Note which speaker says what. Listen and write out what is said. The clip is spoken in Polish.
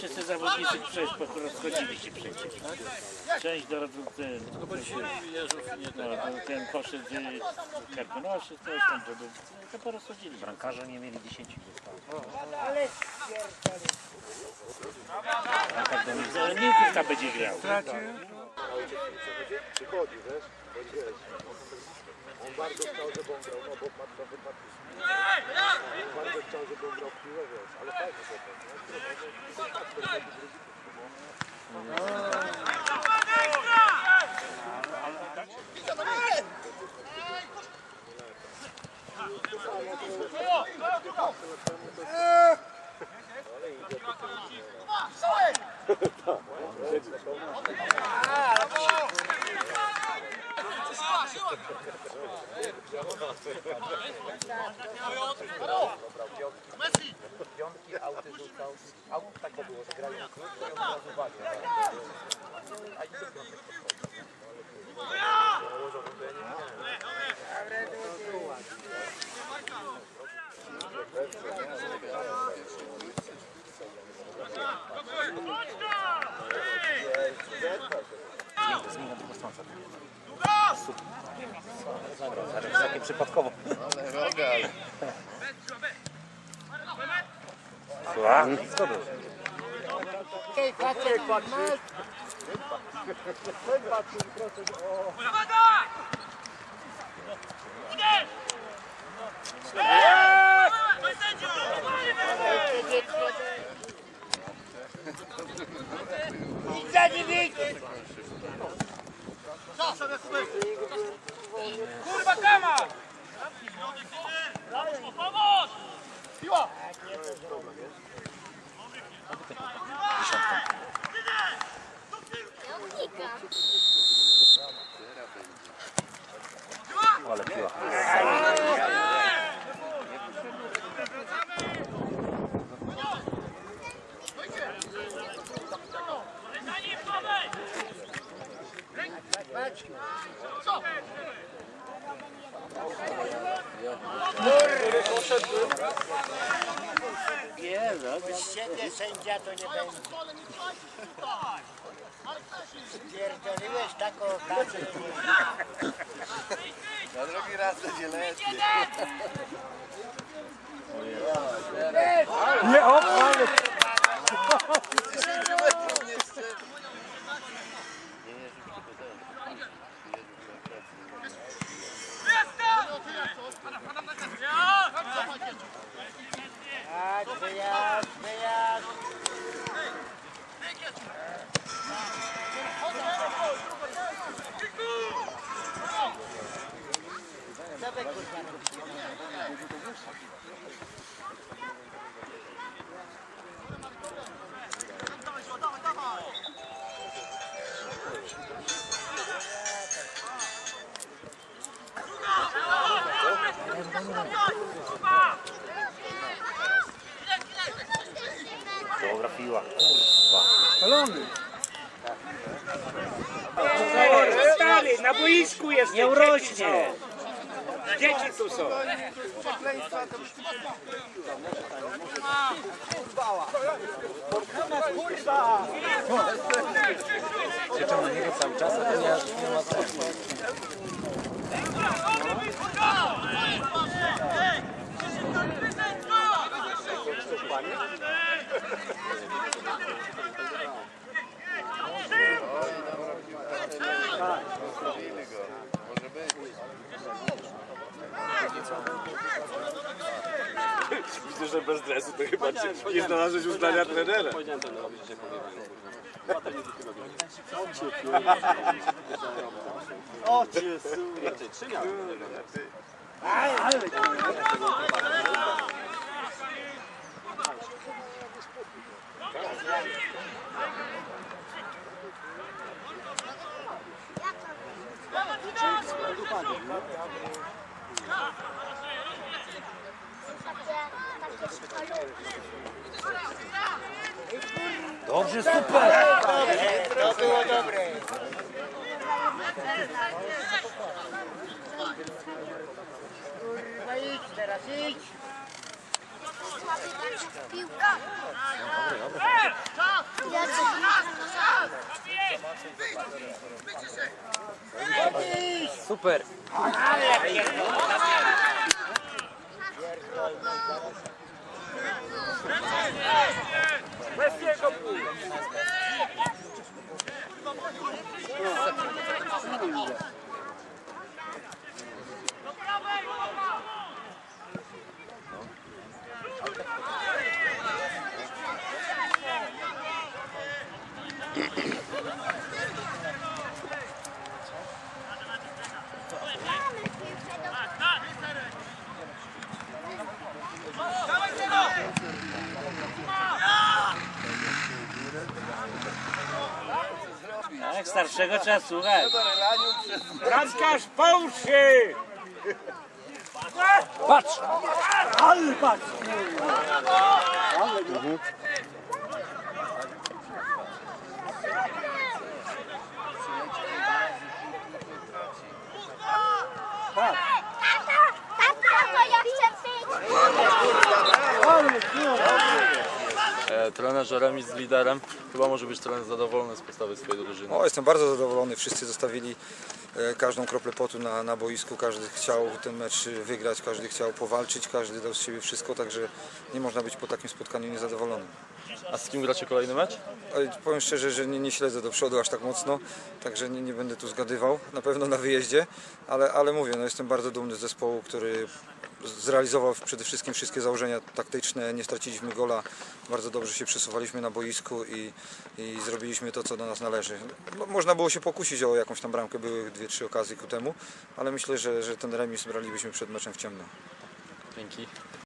Speaker 1: wszyscy zawodnicy przecież po- rozchodzili się przecież. Część do ten,
Speaker 2: No
Speaker 1: no, no, ten poszedł karkonoszy, coś tam, żeby, to porozchodzili.
Speaker 3: Bramkarze nie mieli 10 zostało.
Speaker 1: Tak do nich zawodników będzie grał.
Speaker 4: przychodzi, wiesz, bo wiesz. On bardzo chciał, żeby on grał, no bo matka wypadła. On bardzo chciał, żeby on grał w piłę, wiesz, ale fajnie to tak, nie?
Speaker 3: Piątki, auty rzucał. Aut tak to było, że grają krótko i od razu walił. A i do piątek takie przypadkowo. Słucham? Zgodę.
Speaker 5: Kurwa Pomóż!
Speaker 3: Ale piła.
Speaker 5: Za nim
Speaker 1: Nie, no,
Speaker 6: Siebie sędzia to nie będzie. Pierdoliłeś taką okazję.
Speaker 4: Na drugi raz będzie lepiej.
Speaker 2: Nie, o, ale...
Speaker 6: Tak, wyjazd, wyjazd. Co wy kurwa robicie?
Speaker 3: Dobra piła. Kurwa.
Speaker 5: Stary, na boisku jest.
Speaker 1: nie urośnie.
Speaker 5: Dzieci tu są.
Speaker 3: Krzyczą na niego cały czas, a to nie, nie ma co.
Speaker 4: Widzę, że bez dresu to chyba nie, nie znalazłeś uznania trenera.
Speaker 3: Dobrze, super!
Speaker 6: To było dobre. Kurwa idź teraz, idź.
Speaker 3: Super.
Speaker 1: Starszego trzeba słuchać.
Speaker 5: Bramkarz po uszy!
Speaker 3: Patrz! Ale patrz!
Speaker 7: Tata,
Speaker 2: E, trenerze remis z liderem. Chyba może być trener zadowolony z postawy swojej drużyny.
Speaker 8: O, jestem bardzo zadowolony. Wszyscy zostawili e, każdą kroplę potu na, na boisku. Każdy chciał ten mecz wygrać, każdy chciał powalczyć, każdy dał z siebie wszystko, także nie można być po takim spotkaniu niezadowolonym.
Speaker 2: A z kim gracie kolejny mecz?
Speaker 8: Ale powiem szczerze, że nie, nie śledzę do przodu aż tak mocno, także nie, nie będę tu zgadywał. Na pewno na wyjeździe, ale, ale mówię, no jestem bardzo dumny z zespołu, który zrealizował przede wszystkim wszystkie założenia taktyczne. Nie straciliśmy gola, bardzo dobrze się przesuwaliśmy na boisku i, i zrobiliśmy to, co do nas należy. No, można było się pokusić o jakąś tam bramkę, były dwie, trzy okazje ku temu, ale myślę, że, że ten remis bralibyśmy przed meczem w ciemno.
Speaker 2: Dzięki.